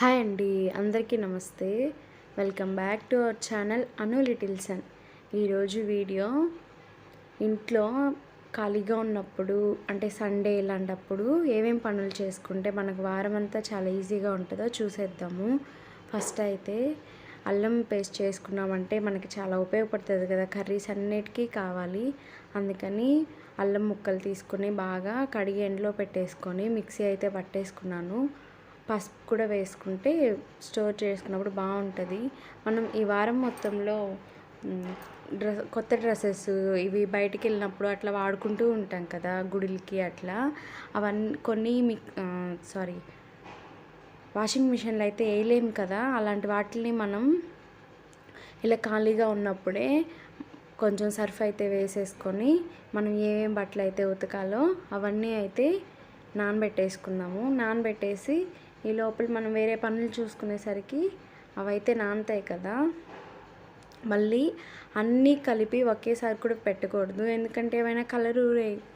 Hi అండి అందరికీ నమస్తే. Welcome back to our channel అను లిటిల్సన్ ఈరోజు వీడియో ఇంట్లో ఖాళీగా ఉన్నప్పుడు అంటే సండే ఇలాంటప్పుడు ఏమేం పనులు చేసుకుంటే మనకు వారం అంతా చాలా ఈజీగా ఉంటుందో చూసేద్దాము. ఫస్ట్ అయితే అల్లం పేస్ట్ చేసుకున్నామంటే మనకి చాలా ఉపయోగపడుతుంది కదా కర్రీస్ అన్నిటికీ కావాలి. అందుకని అల్లం ముక్కలు తీసుకొని బాగా కడిగి ఎండలో పెట్టేసుకొని మిక్సీ అయితే పట్టేసుకున్నాను. పసుపు కూడా వేసుకుంటే స్టోర్ చేసుకున్నప్పుడు బాగుంటుంది. మనం ఈ వారం మొత్తంలో డ్రెస్ కొత్త డ్రెస్సెస్ ఇవి బయటికి వెళ్ళినప్పుడు అట్లా వాడుకుంటూ ఉంటాం కదా గుడిలకి అట్లా. అవన్నీ కొన్ని మీ సారీ వాషింగ్ మిషన్లు అయితే వేయలేము కదా అలాంటి వాటిని మనం ఇలా ఖాళీగా ఉన్నప్పుడే కొంచెం సర్ఫ్ అయితే వేసేసుకొని మనం ఏమేం బట్టలు అయితే ఉతకాలో అవన్నీ అయితే నానబెట్టేసుకుందాము. నానబెట్టేసి ఈ లోపల మనం వేరే పనులు చూసుకునేసరికి అవైతే నానతాయి కదా. మళ్ళీ అన్నీ కలిపి ఒకేసారి కూడా పెట్టకూడదు. ఎందుకంటే ఏమైనా కలర్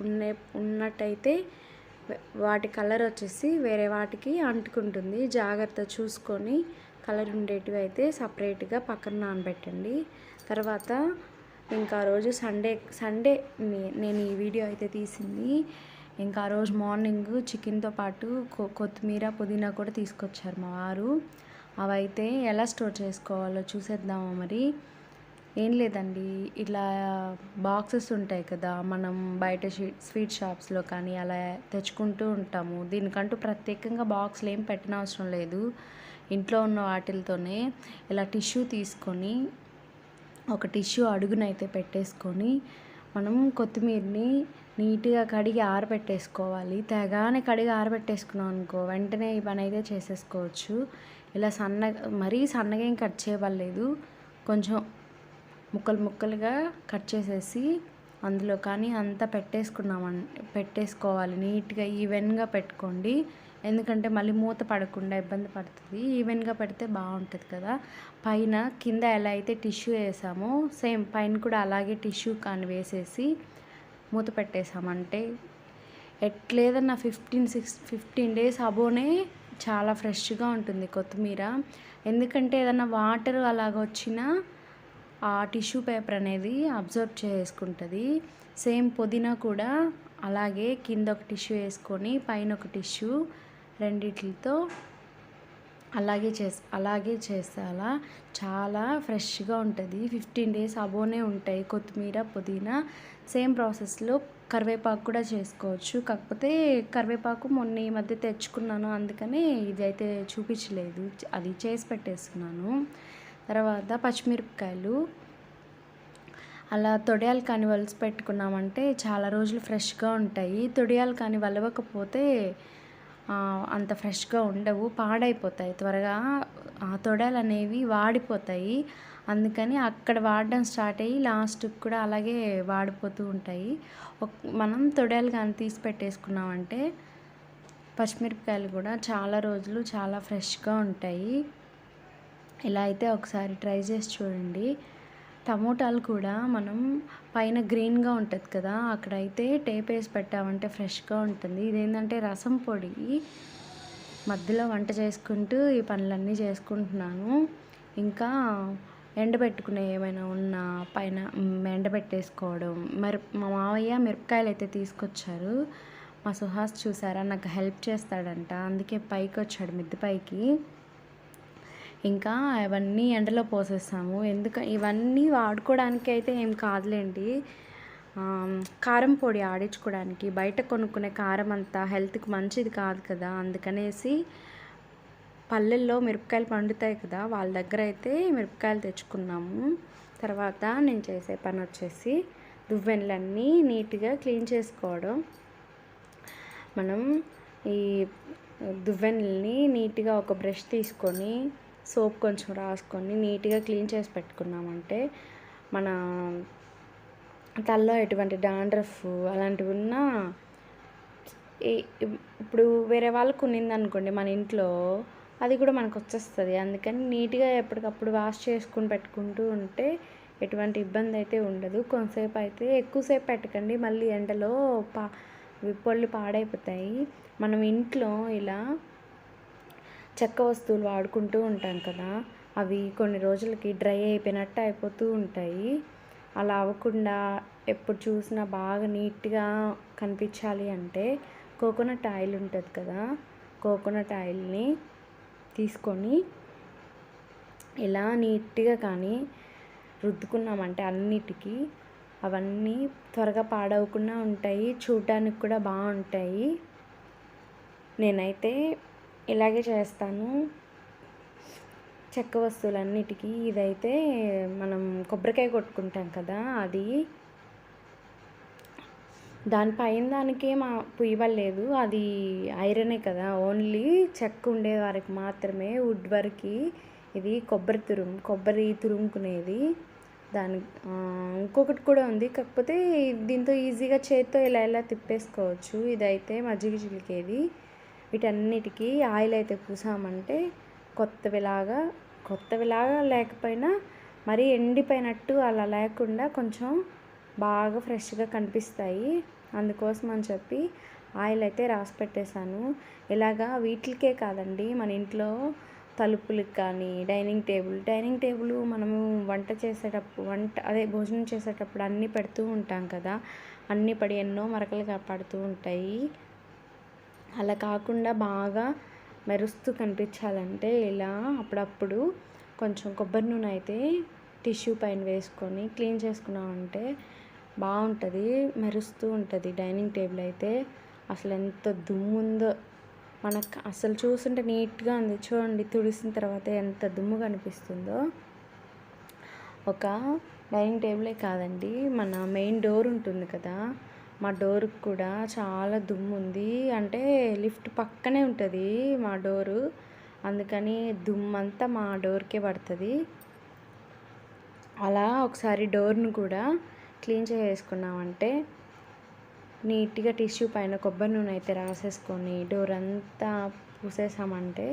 ఉన్న ఉన్నట్టయితే వాటి కలర్ వచ్చేసి వేరే వాటికి అంటుకుంటుంది. జాగ్రత్త చూసుకొని కలర్ ఉండేటివి అయితే సపరేట్గా పక్కన నానబెట్టండి. తర్వాత ఇంకా రోజు సండే సండే నేను ఈ వీడియో అయితే తీసింది. ఇంకా ఆ రోజు మార్నింగ్ చికెన్తో పాటు కొత్తిమీర పుదీనా కూడా తీసుకొచ్చారు మా వారు. అవైతే ఎలా స్టోర్ చేసుకోవాలో చూసేద్దామా మరి. ఏం లేదండి ఇలా బాక్సెస్ ఉంటాయి కదా మనం బయట స్వీట్ షాప్స్లో కానీ అలా తెచ్చుకుంటూ ఉంటాము. దీనికంటూ ప్రత్యేకంగా బాక్స్లు ఏం పెట్టిన అవసరం లేదు. ఇంట్లో ఉన్న వాటిలతోనే ఇలా టిష్యూ తీసుకొని ఒక టిష్యూ అడుగునైతే పెట్టేసుకొని మనం కొత్తిమీరని నీట్గా కడిగి ఆరబెట్టేసుకోవాలి. తెగానే కడిగి ఆరబెట్టేసుకున్నాం అనుకో వెంటనే ఈ పని అయితే చేసేసుకోవచ్చు. ఇలా సన్న మరీ సన్నగా ఏం కట్ చేయవలేదు కొంచెం ముక్కలు ముక్కలుగా కట్ చేసేసి అందులో కానీ అంతా పెట్టేసుకున్నామని పెట్టేసుకోవాలి. నీట్గా ఈవెన్గా పెట్టుకోండి. ఎందుకంటే మళ్ళీ మూత పడకుండా ఇబ్బంది పడుతుంది. ఈవెన్గా పెడితే బాగుంటుంది కదా. పైన కింద ఎలా అయితే టిష్యూ వేసామో సేమ్ పైన కూడా అలాగే టిష్యూ కానీ వేసేసి మూత పెట్టేసామంటే ఎట్లేదన్నా ఫిఫ్టీన్ సిక్స్ ఫిఫ్టీన్ డేస్ అబోనే చాలా ఫ్రెష్గా ఉంటుంది కొత్తిమీర. ఎందుకంటే ఏదన్నా వాటర్ అలాగ వచ్చినా ఆ టిష్యూ పేపర్ అనేది అబ్జర్వ్ చేసుకుంటుంది. సేమ్ పుదీనా కూడా అలాగే కింద ఒక టిష్యూ వేసుకొని పైన ఒక టిష్యూ రెండిట్లతో అలాగే చేసి అలాగే చేసేలా చాలా ఫ్రెష్గా ఉంటుంది. ఫిఫ్టీన్ డేస్ అబోనే ఉంటాయి కొత్తిమీర పుదీనా. సేమ్ ప్రాసెస్లో కరివేపాకు కూడా చేసుకోవచ్చు. కాకపోతే కరివేపాకు మొన్న ఈ మధ్య తెచ్చుకున్నాను అందుకని ఇది అయితే చూపించలేదు అది చేసి పెట్టేస్తున్నాను తర్వాత పచ్చిమిరపకాయలు. అలా తొడియాలు కానీ వలిసి పెట్టుకున్నామంటే చాలా రోజులు ఫ్రెష్గా ఉంటాయి. తొడియాలు కానీ వలవకపోతే అంత ఫ్రెష్గా ఉండవు పాడైపోతాయి. త్వరగా ఆ తొడలు అనేవి వాడిపోతాయి. అందుకని అక్కడ వాడడం స్టార్ట్ అయ్యి లాస్ట్కి కూడా అలాగే వాడిపోతూ ఉంటాయి. మనం తొడలు కానీ తీసి పెట్టేసుకున్నామంటే పచ్చిమిరపకాయలు కూడా చాలా రోజులు చాలా ఫ్రెష్గా ఉంటాయి. ఇలా అయితే ఒకసారి ట్రై చేసి చూడండి. టమోటాలు కూడా మనం పైన గ్రీన్గా ఉంటుంది కదా అక్కడైతే టేప్ వేసి పెట్టామంటే ఫ్రెష్గా ఉంటుంది. ఇదేంటంటే రసం పొడి. మధ్యలో వంట చేసుకుంటూ ఈ పనులన్నీ చేసుకుంటున్నాను. ఇంకా ఎండబెట్టుకునే ఏమైనా ఉన్న పైన ఎండబెట్టేసుకోవడం. మరి మా మావయ్య మిరపకాయలు అయితే తీసుకొచ్చారు. మా సుహాస్ చూసారా? నాకు హెల్ప్ చేస్తాడంట. అందుకే పైకి వచ్చాడు మిద్దె పైకి. ఇంకా అవన్నీ ఎండలో పోసేస్తాము. ఎందుక ఇవన్నీ వాడుకోవడానికి అయితే ఏం కాదులేండి. కారం పొడి ఆడించుకోవడానికి బయట కొనుక్కునే కారం అంతా హెల్త్కి మంచిది కాదు కదా. అందుకనేసి పల్లెల్లో మిరపకాయలు పండుతాయి కదా. వాళ్ళ దగ్గర అయితే మిరపకాయలు తెచ్చుకున్నాము. తర్వాత నేను చేసే పని వచ్చేసి దువ్వెనలన్నీ నీట్గా క్లీన్ చేసుకోవడం. మనం ఈ దువ్వెనల్ని నీట్గా ఒక బ్రష్ తీసుకొని సోప్ కొంచెం రాసుకొని నీట్గా క్లీన్ చేసి పెట్టుకున్నామంటే మన తలలో ఎటువంటి డాండ్రఫ్ అలాంటివి ఉన్నా ఇప్పుడు వేరే వాళ్ళకు ఉన్నిందనుకోండి మన ఇంట్లో అది కూడా మనకు వచ్చేస్తుంది. అందుకని నీట్గా ఎప్పటికప్పుడు వాష్ చేసుకుని పెట్టుకుంటూ ఉంటే ఎటువంటి ఇబ్బంది అయితే ఉండదు. కొంతసేపు అయితే ఎక్కువసేపు పెట్టకండి. మళ్ళీ ఎండలో పా పొళ్ళు పాడైపోతాయి. మనం ఇంట్లో ఇలా చెక్క వస్తువులు వాడుకుంటూ ఉంటాం కదా అవి కొన్ని రోజులకి డ్రై అయిపోయినట్టు అయిపోతూ ఉంటాయి. అలా అవ్వకుండా ఎప్పుడు చూసినా బాగా నీట్గా కనిపించాలి అంటే కోకోనట్ ఆయిల్ ఉంటుంది కదా కోకోనట్ ఆయిల్ని తీసుకొని ఇలా నీట్గా కానీ రుద్దుకున్నామంటే అన్నిటికీ అవన్నీ త్వరగా పాడవకుండా ఉంటాయి చూడడానికి కూడా బాగుంటాయి. నేనైతే ఇలాగే చేస్తాను. చెక్క వస్తువులన్నిటికీ ఇదైతే మనం కొబ్బరికాయ కొట్టుకుంటాం కదా అది. దానిపైన దానికి మా పుయ్యబడలేదు అది ఐరనే కదా. ఓన్లీ చెక్క ఉండే వారికి మాత్రమే వుడ్ వరకు ఇది కొబ్బరి తురుము కొబ్బరి తురుముకునేది. దాని ఇంకొకటి కూడా ఉంది. కాకపోతే దీంతో ఈజీగా చేత్తో ఇలా ఇలా తిప్పేసుకోవచ్చు. ఇదైతే మజ్జిగ చిలికేది. వీటన్నిటికీ ఆయిల్ అయితే పూసామంటే కొత్తవిలాగా కొత్తవిలాగా లేకపోయినా మరీ ఎండిపోయినట్టు అలా లేకుండా కొంచెం బాగా ఫ్రెష్గా కనిపిస్తాయి. అందుకోసం అని చెప్పి ఆయిల్ అయితే రాసి పెట్టేశాను. ఇలాగా వీటికే కాదండి మన ఇంట్లో తలుపులకు కానీ డైనింగ్ టేబుల్ డైనింగ్ టేబుల్ మనము వంట చేసేటప్పుడు వంట అదే భోజనం చేసేటప్పుడు అన్నీ పెడుతూ ఉంటాం కదా అన్నీ పడి ఎన్నో మరకలు పడుతూ ఉంటాయి. అలా కాకుండా బాగా మెరుస్తూ కనిపించాలంటే ఇలా అప్పుడప్పుడు కొంచెం కొబ్బరి నూనె అయితే టిష్యూ పైన వేసుకొని క్లీన్ చేసుకున్నామంటే బాగుంటుంది మెరుస్తూ ఉంటుంది. డైనింగ్ టేబుల్ అయితే అసలు ఎంత దుమ్ము ఉందో మనకు అసలు చూస్తుంటే నీట్గా ఉంది. చూడండి తుడిసిన తర్వాత ఎంత దుమ్ము కనిపిస్తుందో. ఒక డైనింగ్ టేబులే కాదండి మన మెయిన్ డోర్ ఉంటుంది కదా. మా డోర్కి కూడా చాలా దుమ్ము ఉంది. అంటే లిఫ్ట్ పక్కనే ఉంటుంది మా డోరు. అందుకని దుమ్ము అంతా మా డోర్కే పడుతుంది. అలా ఒకసారి డోర్ను కూడా క్లీన్ చేసుకున్నామంటే నీట్గా టిష్యూ పైన కొబ్బరి నూనె అయితే రాసేసుకొని డోర్ అంతా పూసేసామంటే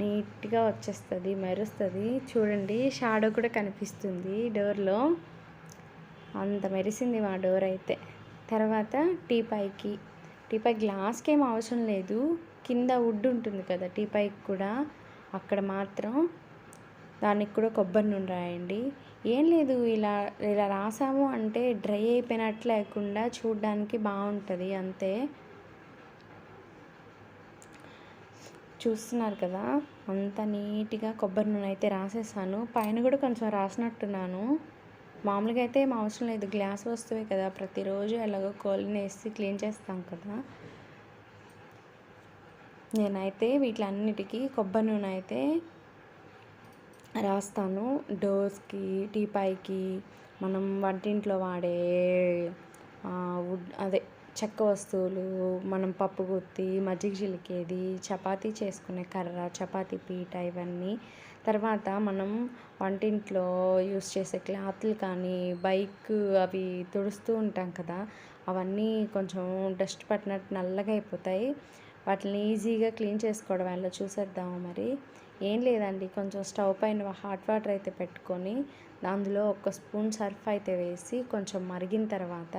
నీట్గా వచ్చేస్తుంది మెరుస్తుంది. చూడండి షాడో కూడా కనిపిస్తుంది డోర్లో. అంత మెరిసింది మా డోర్ అయితే. తర్వాత టీపాయ్కి టీపాయ్ గ్లాస్కి ఏం అవసరం లేదు. కింద వుడ్ ఉంటుంది కదా టీపాయ్కి కూడా. అక్కడ మాత్రం దానికి కూడా కొబ్బరి నూనె రాయండి. ఏం లేదు ఇలా ఇలా రాసాము అంటే డ్రై అయిపోయినట్లు లేకుండా చూడడానికి బాగుంటుంది అంతే. చూస్తున్నారు కదా? అంత నీట్గా కొబ్బరి నూనె అయితే రాసేసాను. పైన కూడా కొంచెం రాసినట్టున్నాను. మామూలుగా అయితే ఏం అవసరం లేదు. గ్లాస్ వస్తువే కదా. ప్రతిరోజు ఎలాగో కోళ్ళని వేసి క్లీన్ చేస్తాం కదా. నేనైతే వీటిలన్నిటికీ కొబ్బరి నూనె అయితే రాస్తాను. డోర్స్కి టీపాయ్కి మనం వంటింట్లో వాడే వుడ్ అదే చెక్క వస్తువులు మనం పప్పు గుత్తి మజ్జిగ చిలికేది చపాతీ చేసుకునే కర్ర చపాతీ పీట ఇవన్నీ. తర్వాత మనం వంటింట్లో యూస్ చేసే క్లాత్లు కానీ బైక్ అవి తుడుస్తూ ఉంటాం కదా అవన్నీ కొంచెం డస్ట్ పట్టినట్టు నల్లగా అయిపోతాయి. వాటిని ఈజీగా క్లీన్ చేసుకోవడం వల్ల చూసేద్దాము మరి. ఏం లేదండి కొంచెం స్టవ్ పైన హాట్ వాటర్ అయితే పెట్టుకొని అందులో ఒక స్పూన్ సర్ఫ్ అయితే వేసి కొంచెం మరిగిన తర్వాత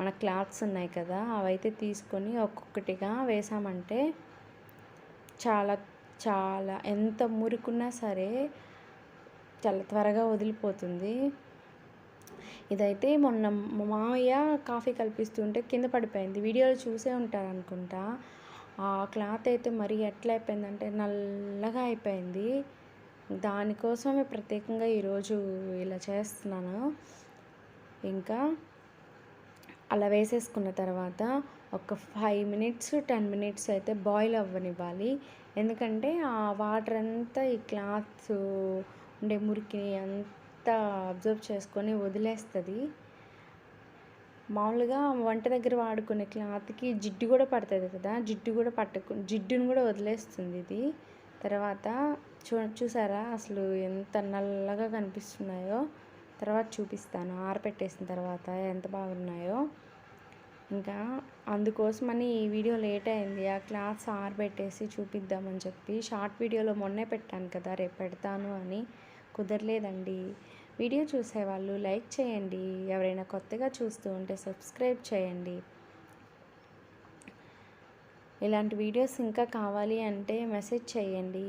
మన క్లాత్స్ ఉన్నాయి కదా అవైతే తీసుకొని ఒక్కొక్కటిగా వేసామంటే చాలా చాలా ఎంత మురుకున్నా సరే చాలా త్వరగా వదిలిపోతుంది. ఇదైతే మొన్న మామయ్య కాఫీ కల్పిస్తుంటే కింద పడిపోయింది. వీడియోలు చూసే ఉంటారు అనుకుంటా ఆ క్లాత్ అయితే మరి ఎట్లా అయిపోయిందంటే నల్లగా అయిపోయింది. దానికోసమే ప్రత్యేకంగా ఈరోజు ఇలా చేస్తున్నాను. ఇంకా అలా వేసేసుకున్న తర్వాత ఒక ఫైవ్ మినిట్స్ టెన్ మినిట్స్ అయితే బాయిల్ అవ్వనివ్వాలి. ఎందుకంటే ఆ వాటర్ అంతా ఈ క్లాత్ ఉండే మురికిని అంతా అబ్జర్వ్ చేసుకొని వదిలేస్తుంది. మామూలుగా వంట దగ్గర వాడుకునే క్లాత్కి జిడ్డు కూడా పడుతుంది కదా జిడ్డు కూడా పట్టకు జిడ్డును కూడా వదిలేస్తుంది ఇది. తర్వాత చూ చూసారా అసలు ఎంత నల్లగా కనిపిస్తున్నాయో. తర్వాత చూపిస్తాను. ఆరపెట్టేసిన తర్వాత ఎంత బాగున్నాయో. ఇంకా అందుకోసమని ఈ వీడియో లేట్ అయింది. ఆ క్లాత్స్ ఆరబెట్టేసి చూపిద్దామని చెప్పి షార్ట్ వీడియోలో మొన్నే పెట్టాను కదా రేపు పెడతాను అని కుదరలేదండి. వీడియో చూసేవాళ్ళు లైక్ చేయండి. ఎవరైనా కొత్తగా చూస్తూ ఉంటే సబ్స్క్రైబ్ చేయండి. ఇలాంటి వీడియోస్ ఇంకా కావాలి అంటే మెసేజ్ చేయండి.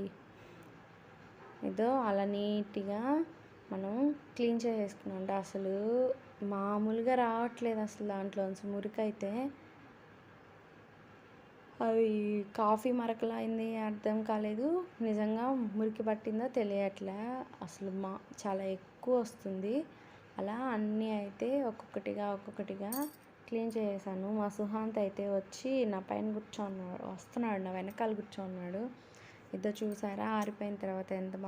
ఏదో అలా నీట్గా మనం క్లీన్ చేసేసుకున్నాం. అంటే అసలు మామూలుగా రావట్లేదు అసలు దాంట్లోంచి మురికైతే అవి కాఫీ మరకలైంది అర్థం కాలేదు. నిజంగా మురికి పట్టిందో తెలియట్లే. అసలు మా చాలా ఎక్కువ వస్తుంది. అలా అన్నీ అయితే ఒక్కొక్కటిగా ఒక్కొక్కటిగా క్లీన్ చేసేసాను. మా సుహాంత్ అయితే వచ్చి నా పైన కూర్చోన్నాడు. వస్తున్నాడు నా వెనకాల కూర్చోన్నాడు. ఇద్దరు చూసారా? ఆరిపోయిన తర్వాత ఎంత బాగుంది.